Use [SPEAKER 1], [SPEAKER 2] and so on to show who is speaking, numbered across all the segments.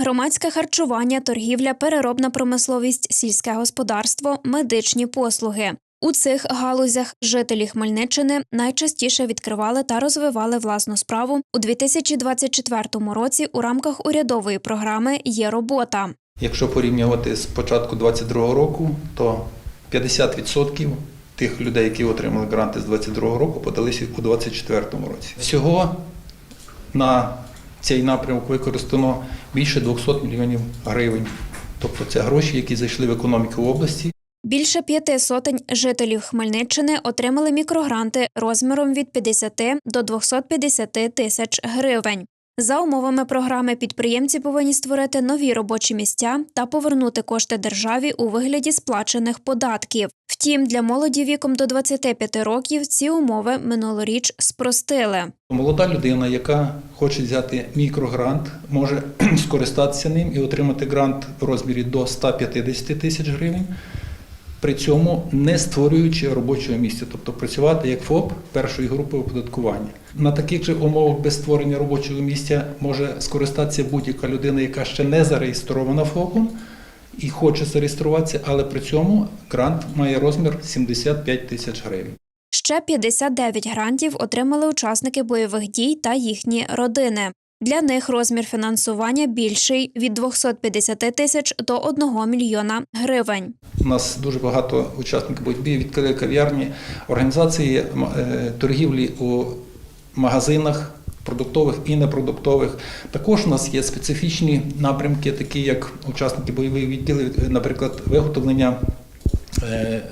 [SPEAKER 1] Громадське харчування, торгівля, переробна промисловість, сільське господарство, медичні послуги. У цих галузях жителі Хмельниччини найчастіше відкривали та розвивали власну справу у 2024 році у рамках урядової програми Є робота.
[SPEAKER 2] Якщо порівнювати з початку 2022 року, то 50% тих людей, які отримали гранти з 2022 року, подалися у 2024 році. Всього на цей напрямок використано більше 200 мільйонів гривень. Тобто це гроші, які зайшли в економіку області.
[SPEAKER 1] Більше п'яти сотень жителів Хмельниччини отримали мікрогранти розміром від 50 до 250 тисяч гривень. За умовами програми підприємці повинні створити нові робочі місця та повернути кошти державі у вигляді сплачених податків. Втім, для молоді віком до 25 років ці умови минулоріч спростили.
[SPEAKER 2] Молода людина, яка хоче взяти мікрогрант, може скористатися ним і отримати грант в розмірі до 150 тисяч гривень, при цьому не створюючи робочого місця, тобто працювати як ФОП першої групи оподаткування. На таких же умовах без створення робочого місця може скористатися будь-яка людина, яка ще не зареєстрована ФОПом і хоче зареєструватися, але при цьому грант має розмір 75 тисяч гривень.
[SPEAKER 1] Ще 59 грантів отримали учасники бойових дій та їхні родини. Для них розмір фінансування більший від 250 тисяч до 1 мільйона гривень.
[SPEAKER 2] У нас дуже багато учасників боротьби відкрили кав'ярні, організації е, торгівлі у магазинах продуктових і непродуктових. Також у нас є специфічні напрямки, такі як учасники бойових відділів, наприклад, виготовлення е,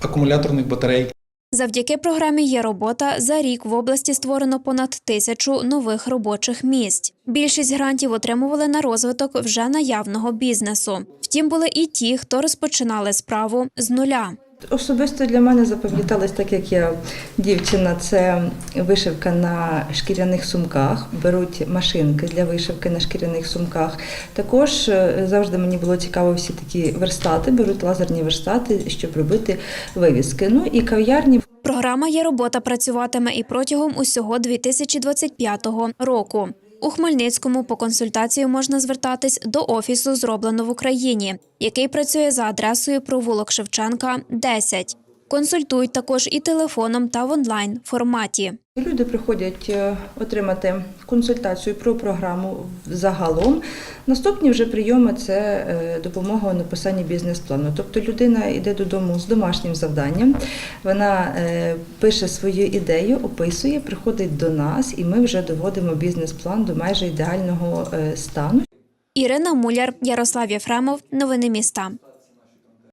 [SPEAKER 2] акумуляторних батарей.
[SPEAKER 1] Завдяки програмі є робота. За рік в області створено понад тисячу нових робочих місць. Більшість грантів отримували на розвиток вже наявного бізнесу. Втім, були і ті, хто розпочинали справу з нуля.
[SPEAKER 3] Особисто для мене запам'яталось, так як я дівчина, це вишивка на шкіряних сумках. Беруть машинки для вишивки на шкіряних сумках. Також е, завжди мені було цікаво всі такі верстати, беруть лазерні верстати, щоб робити вивіски. Ну і кав'ярні
[SPEAKER 1] Програма є робота працюватиме і протягом усього 2025 року. У Хмельницькому по консультацію можна звертатись до офісу зроблено в Україні, який працює за адресою провулок Шевченка 10. Консультують також і телефоном та в онлайн форматі.
[SPEAKER 3] Люди приходять е, отримати консультацію про програму загалом. Наступні вже прийоми це е, допомога у написанні бізнес-плану. Тобто людина йде додому з домашнім завданням, вона е, пише свою ідею, описує, приходить до нас, і ми вже доводимо бізнес-план до майже ідеального стану.
[SPEAKER 1] Ірина Муляр, Ярослав Єфремов. Новини міста.